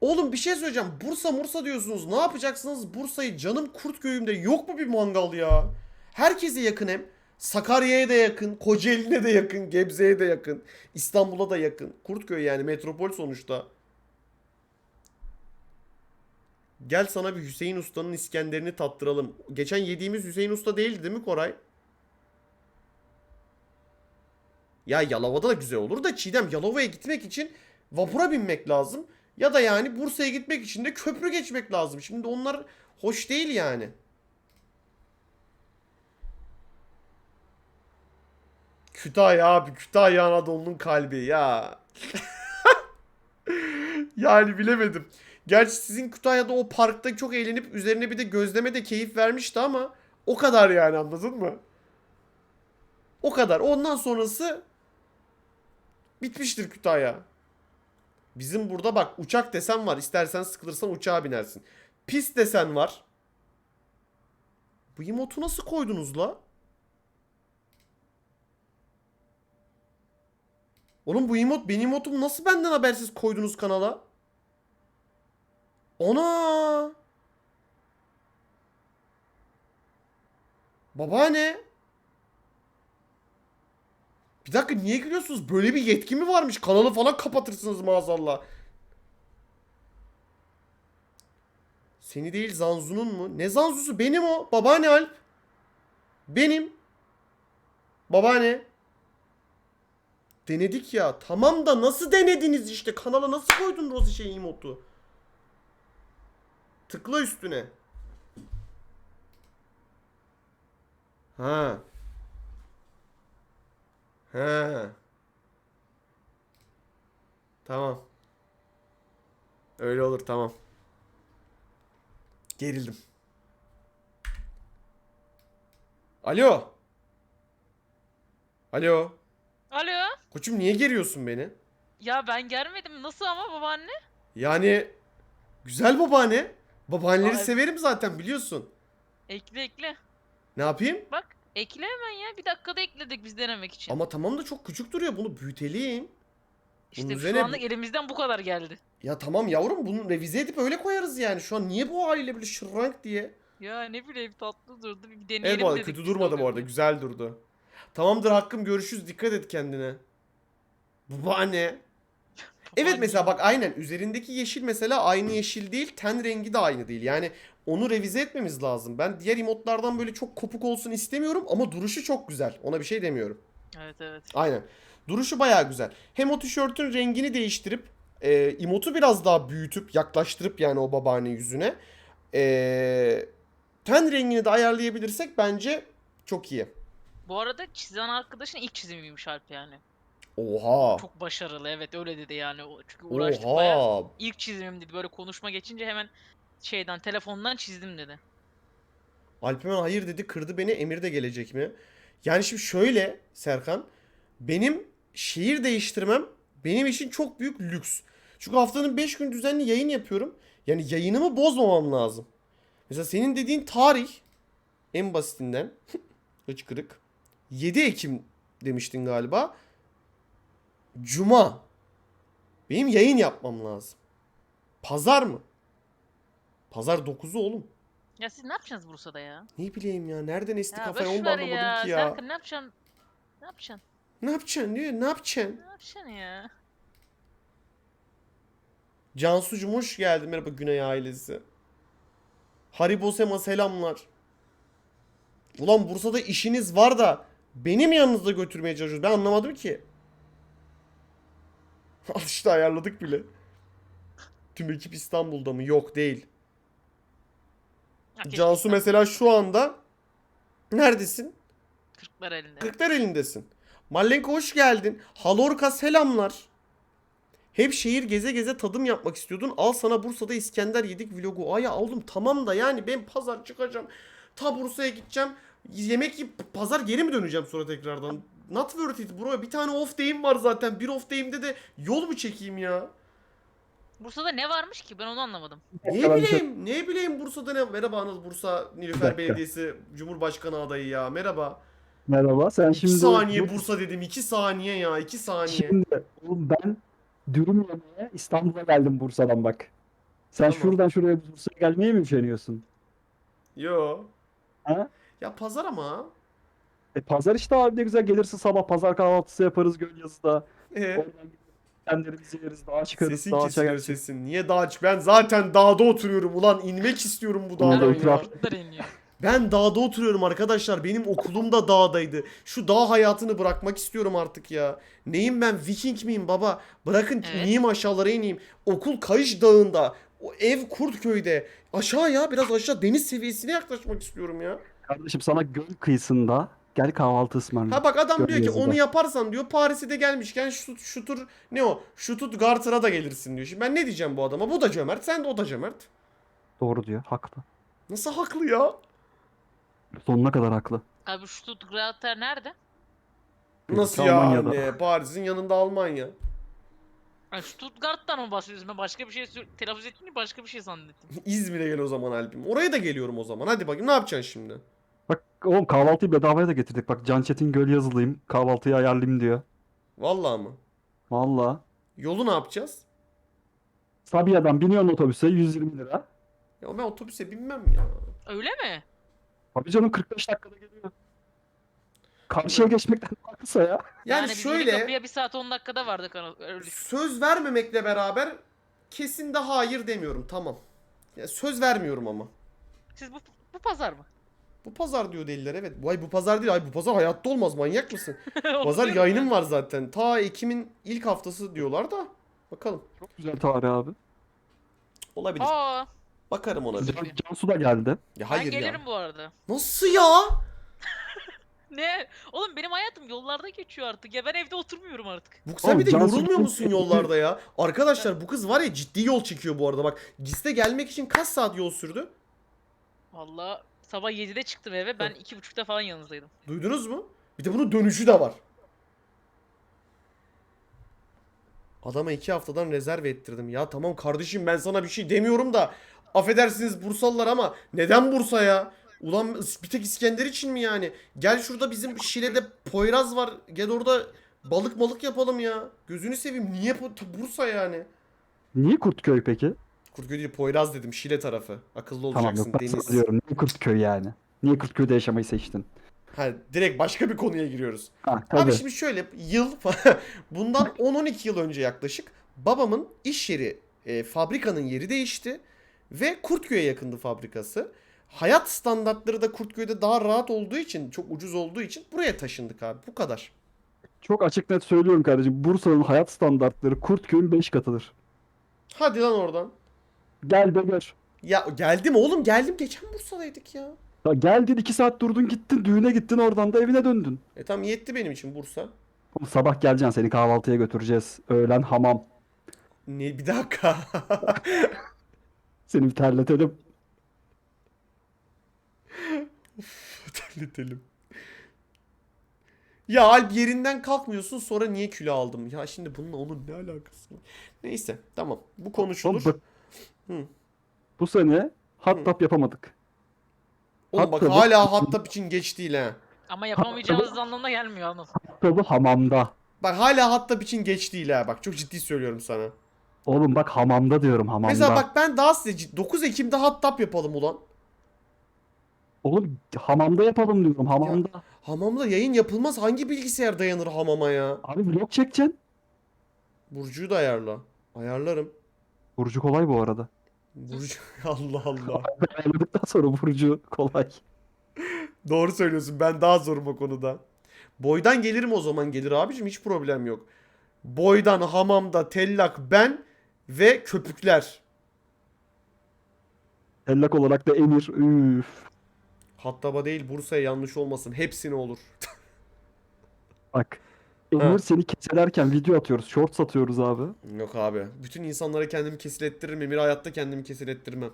Oğlum bir şey söyleyeceğim. Bursa Mursa diyorsunuz. Ne yapacaksınız? Bursa'yı canım kurt köyümde yok mu bir mangal ya? Herkese yakın hem. Sakarya'ya da yakın, Kocaeli'ne de yakın, Gebze'ye de yakın, İstanbul'a da yakın. Kurtköy yani metropol sonuçta. Gel sana bir Hüseyin Usta'nın İskender'ini tattıralım. Geçen yediğimiz Hüseyin Usta değildi değil mi Koray? Ya Yalova'da da güzel olur da Çiğdem Yalova'ya gitmek için vapura binmek lazım. Ya da yani Bursa'ya gitmek için de köprü geçmek lazım. Şimdi onlar hoş değil yani. Kütahya abi Kütahya Anadolu'nun kalbi ya. yani bilemedim. Gerçi sizin Kütahya'da o parkta çok eğlenip üzerine bir de gözleme de keyif vermişti ama o kadar yani anladın mı? O kadar. Ondan sonrası bitmiştir Kütahya. Bizim burada bak uçak desen var. İstersen sıkılırsan uçağa binersin. Pis desen var. Bu emotu nasıl koydunuz la? Oğlum bu emot benim emotumu nasıl benden habersiz koydunuz kanala? Ona. Babaanne. Bir dakika niye gülüyorsunuz? Böyle bir yetki mi varmış? Kanalı falan kapatırsınız maazallah. Seni değil Zanzu'nun mu? Ne Zanzu'su? Benim o. Babaanne Alp. Benim. Babaanne. Denedik ya. Tamam da nasıl denediniz işte? Kanala nasıl koydun Rozi şey emotu? Tıkla üstüne. Ha. Ha. Tamam. Öyle olur tamam. Gerildim. Alo. Alo. Alo. Koçum niye geriyorsun beni? Ya ben gelmedim. Nasıl ama babaanne? Yani güzel babaanne. Babaanneleri Vay. severim zaten biliyorsun. Ekle ekle. Ne yapayım? Bak ekle hemen ya. Bir dakikada ekledik biz denemek için. Ama tamam da çok küçük duruyor. Bunu büyütelim. işte şu üzerine anda bu- elimizden bu kadar geldi. Ya tamam yavrum bunu revize edip öyle koyarız yani. Şu an niye bu haliyle böyle şırrank diye? Ya ne bileyim tatlı durdu. Bir Evet deneyelim bu arada dedik kötü durmadı bu arada. Güzel durdu. Tamamdır hakkım görüşürüz. Dikkat et kendine. Babaanne. Evet mesela bak aynen üzerindeki yeşil mesela aynı yeşil değil. Ten rengi de aynı değil. Yani onu revize etmemiz lazım. Ben diğer emotlardan böyle çok kopuk olsun istemiyorum ama duruşu çok güzel. Ona bir şey demiyorum. Evet evet. Aynen. Duruşu bayağı güzel. Hem o tişörtün rengini değiştirip e, emotu biraz daha büyütüp yaklaştırıp yani o babaanne yüzüne e, ten rengini de ayarlayabilirsek bence çok iyi. Bu arada çizen arkadaşın ilk çizimiymiş Alp yani. Oha. Çok başarılı evet öyle dedi yani. Çünkü uğraştık bayağı. Oha. İlk çizimim dedi. Böyle konuşma geçince hemen şeyden telefondan çizdim dedi. Alpemen hayır dedi kırdı beni emir de gelecek mi? Yani şimdi şöyle Serkan benim şehir değiştirmem benim için çok büyük lüks. Çünkü haftanın 5 gün düzenli yayın yapıyorum. Yani yayınımı bozmamam lazım. Mesela senin dediğin tarih en basitinden hıçkırık 7 Ekim demiştin galiba. Cuma. Benim yayın yapmam lazım. Pazar mı? Pazar 9'u oğlum. Ya siz ne yapacaksınız Bursa'da ya? Ne bileyim ya. Nereden esti Ya kafaya onu da anlamadım ya. ki ya. Serkan ne yapacaksın? Ne yapacaksın? Ne yapacaksın diyor. Ne yapacaksın? Ne yapacaksın ya? Cansucuğum hoş geldin. Merhaba Güney ailesi. Haribo Sema selamlar. Ulan Bursa'da işiniz var da beni mi yanınızda götürmeye çalışıyorsunuz? Ben anlamadım ki. Al işte ayarladık bile. Tüm ekip İstanbul'da mı? Yok değil. Cansu mesela şu anda neredesin? Kırklar elinde. Kırklar elindesin. Mallenko hoş geldin. Halorka selamlar. Hep şehir geze geze tadım yapmak istiyordun. Al sana Bursa'da İskender yedik vlogu. Ay aldım tamam da yani ben pazar çıkacağım. Ta Bursa'ya gideceğim. Yemek yiyip pazar geri mi döneceğim sonra tekrardan? Not worth it bro. Bir tane off day'im var zaten. Bir off day'imde de yol mu çekeyim ya? Bursa'da ne varmış ki? Ben onu anlamadım. Ne bileyim, ne bileyim Bursa'da ne? Merhaba Anıl Bursa Nilüfer. Belediyesi Cumhurbaşkanı adayı ya. Merhaba. Merhaba. Sen 2 şimdi saniye bu- Bursa dedim. 2 saniye ya. 2 saniye. Şimdi oğlum ben dürüm yemeye İstanbul'a geldim Bursa'dan bak. Sen Tamam. şuradan şuraya Bursa'ya gelmeye mi üşeniyorsun? Yo. Ha? Ya pazar ama. E pazar işte abi ne güzel gelirsin sabah pazar kahvaltısı yaparız Gölyazı'da. Ee, Oradan kendimizi yeriz, dağa çıkarız, sesin dağa kesiliyor çıkarız. sesin. Niye dağ çık? Ben zaten dağda oturuyorum ulan. inmek istiyorum bu Ulan dağdan ya. Ben dağda oturuyorum arkadaşlar. Benim okulum da dağdaydı. Şu dağ hayatını bırakmak istiyorum artık ya. Neyim ben? Viking miyim baba? Bırakın Evet. ineyim aşağılara ineyim. Okul Kayış Dağı'nda. O ev Kurtköy'de. Aşağı ya biraz aşağı deniz seviyesine yaklaşmak istiyorum ya. Kardeşim sana göl kıyısında gel kahvaltı ısmarlayayım. Ha bak adam diyor ki onu yaparsan diyor Paris'e de gelmişken şu şutur ne o? Şutut Gartır'a da gelirsin diyor. Şimdi ben ne diyeceğim bu adama? Bu da cömert. Sen de o da cömert. Doğru diyor, haklı. Nasıl haklı ya? Sonuna kadar haklı. Abi şu Stuttgart'lar nerede? Nasıl Almanya'da. ya anne? Paris'in yanında Almanya. Ay Stuttgart'tan mı bahsediyorsun? Ben başka bir şey sö- telaffuz ettiğini başka bir şey zannettim. İzmir'e gel o zaman Alp'im. Oraya da geliyorum o zaman. Hadi bakayım ne yapacaksın şimdi? Bak oğlum kahvaltıyı bedavaya da getirdik. Bak Can Çetin göl yazılıyım, kahvaltıyı ayarlayayım diyor. Vallahi mı? Valla. Yolu ne yapacağız? Sabiha'dan biniyorsun otobüse 120 lira. Ya ben otobüse binmem ya. Öyle mi? Abi canım 45 dakikada geliyor. Karşıya geçmekten daha kısa ya. Yani, biz şöyle Kapıya bir saat 10 dakikada vardık. ana- Öyle düşün. söz vermemekle beraber kesin de hayır demiyorum tamam. Ya söz vermiyorum ama. Siz bu, bu pazar mı? Bu pazar diyor deliler evet. Bu ay bu pazar değil ay bu pazar hayatta olmaz manyak mısın? Pazar yayınım var zaten. Ta Ekim'in ilk haftası diyorlar da. Bakalım. Çok güzel tarih abi. Olabilir. Aa, Bakarım ona bir. Can, Cansu da geldi. Ya ben hayır gelirim ya. bu arada. Nasıl ya? Ne? Oğlum benim hayatım yollarda geçiyor artık. Ya ben evde oturmuyorum artık. Bu sen Oğlum, bir de Cansu yorulmuyor musun yollarda ya? Arkadaşlar bu kız var ya ciddi yol çekiyor bu arada bak. GİS'te gelmek için kaç saat yol sürdü? Valla sabah 7'de çıktım eve. Ben 2.30'da falan yanınızdaydım. Duydunuz mu? Bir de bunun dönüşü de var. Adama iki haftadan rezerv ettirdim. Ya tamam kardeşim ben sana bir şey demiyorum da affedersiniz Bursalılar ama neden Bursa ya? Ulan bir tek İskender için mi yani? Gel şurada bizim Şile'de Poyraz var. Gel orada balık malık yapalım ya. Gözünü seveyim. Niye bu- Bursa yani? Niye Kurtköy peki? Kurtköy değil Poyraz dedim Şile tarafı. Akıllı Tamam olacaksın yok ben sana Deniz. diyorum. Niye Kurtköy yani? Niye Kurtköy'de yaşamayı seçtin? Ha, direkt başka bir konuya giriyoruz. Ha Abi tabii. şimdi şöyle yıl bundan 10-12 yıl önce yaklaşık babamın iş yeri e, fabrikanın yeri değişti ve Kurtköy'e yakındı fabrikası. Hayat standartları da Kurtköy'de daha rahat olduğu için çok ucuz olduğu için buraya taşındık abi bu kadar. Çok açık net söylüyorum kardeşim. Bursa'nın hayat standartları Kurtköy'ün 5 katıdır. Hadi lan oradan. Gel de gör. Ya geldim oğlum geldim geçen Bursa'daydık ya. Ya geldin 2 saat durdun gittin düğüne gittin oradan da evine döndün. E tamam yetti benim için Bursa. Oğlum sabah geleceksin seni kahvaltıya götüreceğiz. Öğlen hamam. Ne bir dakika. Seni bir terletelim. Terletelim. Ya Alp yerinden kalkmıyorsun sonra niye kilo aldım? Ya şimdi bununla onun ne alakası var? Neyse tamam bu konuşulur. Oğlum Hı. bu sene hot tub yapamadık. Oğlum bak hala hot tub için geç değil ha. Ama yapamayacağınız anlamına gelmiyor Anıl. Hot tub'u hamamda. Bak hala hot tub için geç değil ha. Bak çok ciddi söylüyorum sana. Oğlum bak hamamda diyorum hamamda. Mesela bak ben daha size cid- 9 Ekim'de hot tub yapalım ulan. Oğlum hamamda yapalım diyorum hamamda. Hamamda yayın yapılmaz. Hangi bilgisayar dayanır hamama ya? Abi vlog çekeceksin. Burcu'yu da ayarla. Ayarlarım. Burcu kolay bu arada. Burcu Allah Allah. Ayarladıktan sonra Burcu kolay. Doğru söylüyorsun. Ben daha zorum o konuda. Boydan gelirim o zaman gelir abicim hiç problem yok. Boydan, hamamda, tellak, ben ve köpükler. Tellak olarak da Emir. Üf. Hattaba değil Bursa'ya yanlış olmasın. Hepsine olur. Bak. Emir Ha. seni keselerken video atıyoruz. Shorts atıyoruz abi. Yok abi. Bütün insanlara kendimi kesil ettiririm. Emir hayatta kendimi kesil ettirmem.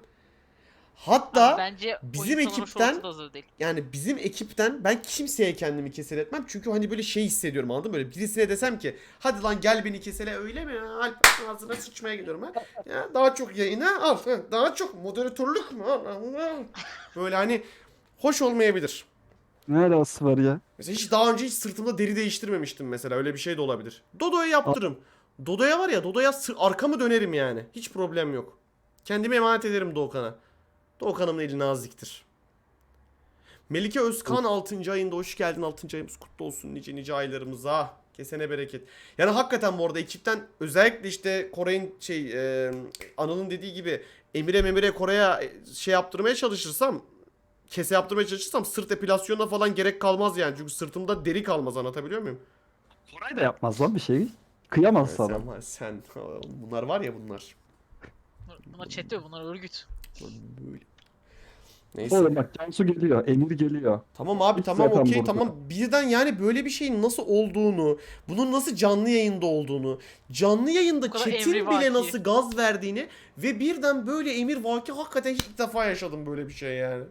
Hatta Abi bence bizim oyun ekipten- şortu da hazır değil. yani bizim ekipten ben kimseye kendimi kesil etmem. Çünkü hani böyle şey hissediyorum anladın mı? Böyle birisine desem ki hadi lan gel beni kesele öyle mi ya? Alp ağzına sıçmaya gidiyorum ha. Ya daha çok yayına al. ha, Daha çok moderatörlük mü? Al, al, al. Böyle hani hoş olmayabilir. Ne alakası var ya? Mesela hiç daha önce hiç sırtımda deri değiştirmemiştim mesela. Öyle bir şey de olabilir. Dodo'ya yaptırım. Dodo'ya var ya Dodo'ya arkamı dönerim yani. Hiç problem yok. Kendime emanet ederim Doğukan'a. Doğukan'ımın eli naziktir. Melike Özkan 6. ayında hoş geldin. 6. ayımız kutlu olsun nice nice aylarımıza. Kesene bereket. Yani hakikaten bu arada ekipten özellikle işte Koray'ın şey e, Anıl'ın dediği gibi Emir'e Memir'e Koray'a e, şey yaptırmaya çalışırsam kese yaptırmaya çalışırsam sırt epilasyonuna falan gerek kalmaz yani. Çünkü sırtımda deri kalmaz anlatabiliyor muyum? Koray da yapmaz lan bir şey. Kıyamaz sen, sana. var, sen bunlar var ya bunlar. Bunlar, bunlar çete bunlar örgüt. Böyle. Neyse. Oğlum bak Cansu geliyor. Emir geliyor. Tamam abi Hiç tamam zaten okey burada. tamam. Birden yani böyle bir şeyin nasıl olduğunu, bunun nasıl canlı yayında olduğunu, canlı yayında kadar chat'in emrivaki. bile nasıl gaz verdiğini ve birden böyle emir vaki hakikaten ilk defa yaşadım böyle bir şey yani.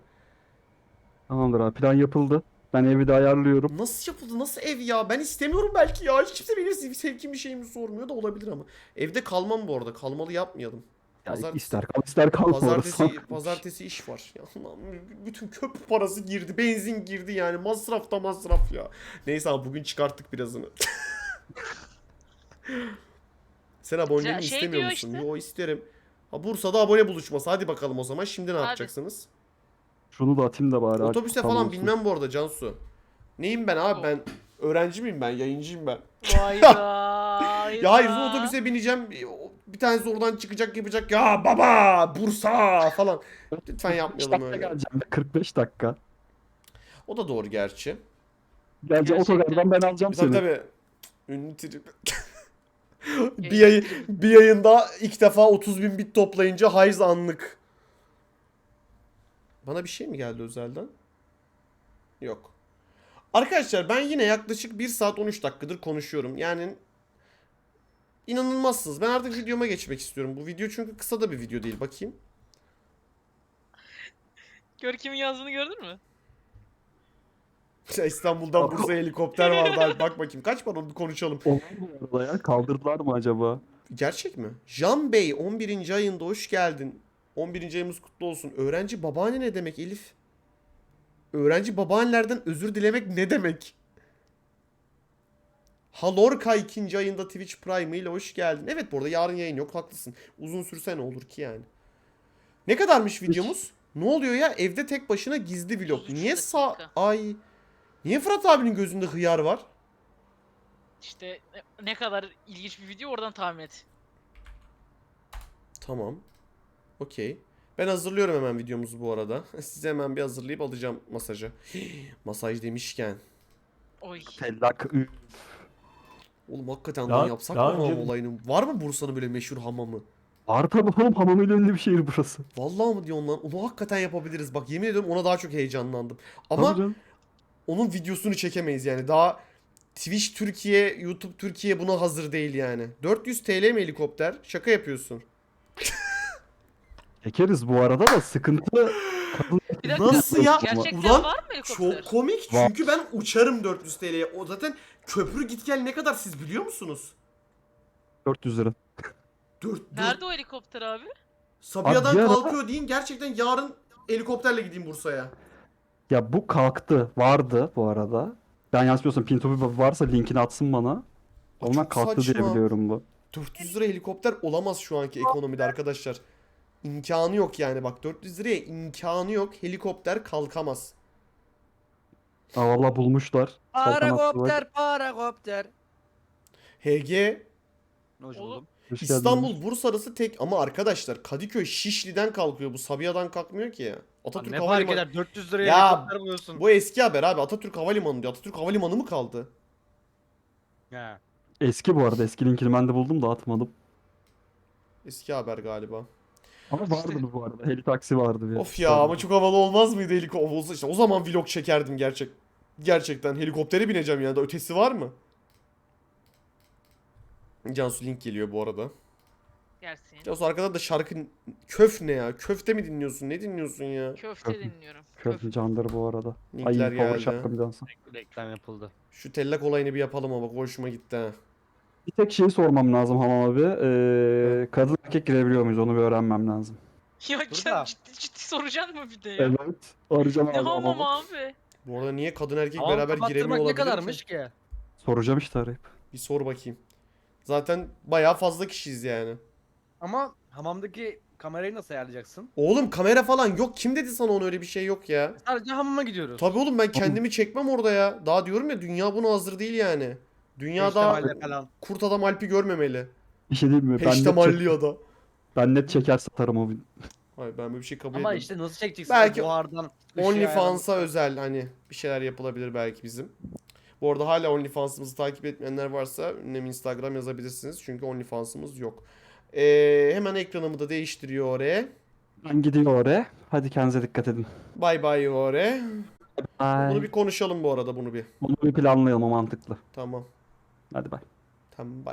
Tamamdır abi plan yapıldı. Ben evi de ayarlıyorum. Nasıl yapıldı? Nasıl ev ya? Ben istemiyorum belki ya. Hiç kimse benim sev- sevkim bir şeyimi sormuyor da olabilir ama. Evde kalmam bu arada. Kalmalı yapmayalım. Yani Pazartesi- ister kal ister kalma Pazartesi, pazartesi iş var. Ya Allah'ım, bütün köprü parası girdi, benzin girdi yani. Masraf da masraf ya. Neyse abi bugün çıkarttık birazını. Sen aboneliğimi Ya şey istemiyor musun? işte. Yo isterim. Ha Bursa'da abone buluşması. Hadi bakalım o zaman. Şimdi ne Hadi. yapacaksınız? Şunu da atayım da bari. Otobüse tam falan olsun. binmem bu arada Cansu. Neyim ben abi? Ben öğrenci miyim ben? Yayıncıyım ben. Hayda. Ya hayır otobüse bineceğim. Bir tanesi oradan çıkacak yapacak. Ya baba Bursa falan. Lütfen 45 yapmayalım öyle. geleceğim. 45 dakika. O da doğru gerçi. Gerçekten. otogardan ben alacağım Tabii seni. tabii. Ünlü trip. bir, yayın, bir yayında ilk defa 30 bin bit toplayınca hayz anlık. Bana bir şey mi geldi özelden? Yok. Arkadaşlar ben yine yaklaşık 1 saat 13 dakikadır konuşuyorum. Yani inanılmazsınız. Ben artık videoma geçmek istiyorum. Bu video çünkü kısa da bir video değil. Bakayım. Görkem'in yazdığını gördün mü? İstanbul'dan Bursa helikopter vardı. Abi Bak bakayım. Kaç var onu konuşalım. Kaldırdılar mı acaba? Gerçek mi? Can Bey 11. ayında hoş geldin. 11. ayımız kutlu olsun. Öğrenci babaanne ne demek Elif? Öğrenci babaannelerden özür dilemek ne demek? Halorka 2. ayında Twitch Prime ile hoş geldin. Evet bu arada yarın yayın yok haklısın. Uzun sürse ne olur ki yani. Ne kadarmış videomuz? Ne oluyor ya? Evde tek başına gizli vlog. 33 Niye sağ... Ay... Niye Fırat abinin gözünde hıyar var? İşte ne- ne kadar ilginç bir video oradan tahmin et. Tamam. Okey. Ben hazırlıyorum hemen videomuzu bu arada. Size hemen bir hazırlayıp alacağım masaja. Masaj demişken. Oy. Tellak. Oğlum hakikaten lan yapsak daha mı önce- olayını? Var mı Bursa'nın böyle meşhur hamamı? Var tabi oğlum hamamıyla ünlü bir şehir burası. Vallahi mı diyorsun lan? Onu hakikaten yapabiliriz. Bak yemin ediyorum ona daha çok heyecanlandım. Ama onun videosunu çekemeyiz yani. Daha Twitch Türkiye, YouTube Türkiye buna hazır değil yani. 400 TL mi helikopter? Şaka yapıyorsun. Çekeriz bu arada da sıkıntı. Kadın Bir dakika. Nasıl ya? Gerçekten Ulan var mı helikopter? Çok komik Var. çünkü ben uçarım 400 TL'ye. O zaten köprü git gel ne kadar siz biliyor musunuz? 400 lira. 4, Nerede o helikopter abi? Sabiha'dan Abi bir ara- kalkıyor deyin gerçekten yarın helikopterle gideyim Bursa'ya. Ya bu kalktı. Vardı bu arada. Ben yanlış biliyorsam varsa linkini atsın bana. Ondan çok kalktı diye saçma. biliyorum bu. 400 lira helikopter olamaz şu anki ekonomide arkadaşlar. İmkanı yok yani bak 400 liraya imkanı yok helikopter kalkamaz. Aa valla bulmuşlar. Parakopter, parakopter. HG Hoş Oğlum. buldum. Hoş geldiniz. İstanbul Bursa arası tek ama arkadaşlar Kadıköy Şişli'den kalkıyor bu Sabiha'dan kalkmıyor ki ya. Lan Atatürk ne fark Havalimanı. eder 400 liraya Ya, helikopter buluyorsun. Bu eski haber abi Atatürk Havalimanı diyor. Atatürk Havalimanı mı kaldı? He. Eski bu arada. Eski linkini ben de buldum da atmadım. Eski haber galiba. Ama vardı bu arada. Heli taksi vardı bir. Of ya ama çok havalı olmaz mıydı helikopter? İşte o zaman vlog çekerdim gerçek. Gerçekten helikoptere bineceğim yani. Daha ötesi var mı? Cansu link geliyor bu arada. Gelsin. Cansu arkadan da şarkı köf ne ya? Köfte mi dinliyorsun? Ne dinliyorsun ya? Köfte Köfte. dinliyorum. Köfte candır bu arada. Ay Linkler favori geldi. şarkım Cansu. Reklam yapıldı. Şu tellak olayını bir yapalım ama bak hoşuma gitti ha. Bir tek şeyi sormam lazım Hamam abi. Ee, kadın erkek girebiliyor muyuz? Onu bir öğrenmem lazım. Ya can ciddi ciddi soracaksın mı bir de ya? Evet. Arayacağım Ne abi hamam Hamam'ı. abi? Bu arada niye kadın erkek Hamam beraber giremiyor kapattırmak olabilir ne ki? kadarmış ki? Soracağım işte arayıp. Bir sor bakayım. Zaten bayağı fazla kişiyiz yani. Ama hamamdaki kamerayı nasıl ayarlayacaksın? Oğlum kamera falan yok. Kim dedi sana onu öyle bir şey yok ya? Sadece hamama gidiyoruz. Tabii oğlum ben kendimi çekmem orada ya. Daha diyorum ya dünya buna hazır değil yani. Dünya daha Peştemalle falan. kurt adam Alp'i görmemeli. Bir şey diyeyim mi? Ben net, çek- Peştemallio'da. ben net çeker satarım o. Hayır ben böyle bir şey kabul Ama etmiyorum. işte nasıl çekeceksin? Belki O buhardan ışığı OnlyFans'a özel hani bir şeyler yapılabilir belki bizim. Bu arada hala OnlyFans'ımızı takip etmeyenler varsa ünlem Instagram yazabilirsiniz. Çünkü OnlyFans'ımız yok. Ee, hemen ekranımı da değiştiriyor oraya. Ben gidiyor oraya. Hadi kendinize dikkat edin. Bay bay oraya. Bye. Bunu bir konuşalım bu arada bunu bir. Bunu bir planlayalım o mantıklı. Tamam. Hadi bay. Tamam bay.